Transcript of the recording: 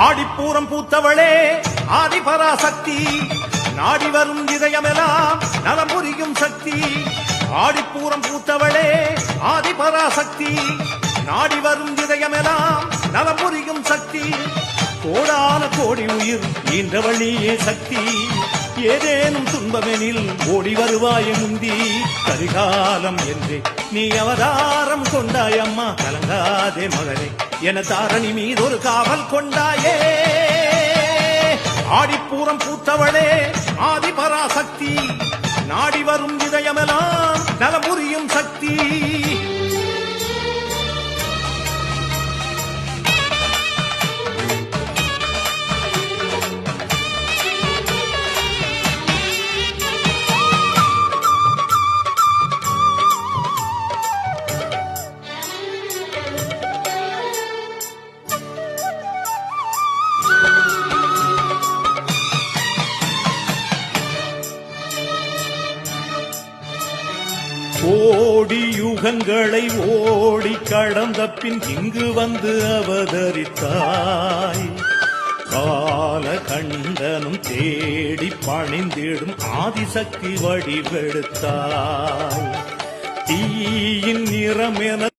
ஆடிப்பூரம் பூத்தவளே ஆதிபராசக்தி. நாடி வரும் இதயமெல்லாம் நலம் புரியும் சக்தி. ஆடிப்பூரம் பூத்தவளே ஆதிபராசக்தி. நாடி வரும் இதயமெல்லாம் நலம் புரியும் சக்தி. கோடான கோடி உயிர் ஈன்றவழியே சக்தி. ஏதேனும் துன்பமெனில் ஓடி வருவாய் முந்தி கரிகாலம் என்று நீ அவதாரம் கொண்டாய் அம்மா. கலங்காதே மகளே என தாரணி மீது ஒரு காவல் கொண்டாயே. ஆடிப்பூரம் பூத்தவளே ஆதிபராசக்தி. நாடி வரும் இதயமெல்லாம் கோடி யுகங்களை ஓடி கடந்த பின் இங்கு வந்து அவதரித்தாய். கால கண்டனும் தேடி பணிந்திடும் ஆதிசக்தி வடிவெடுத்தாய். தீயின் நிறம் என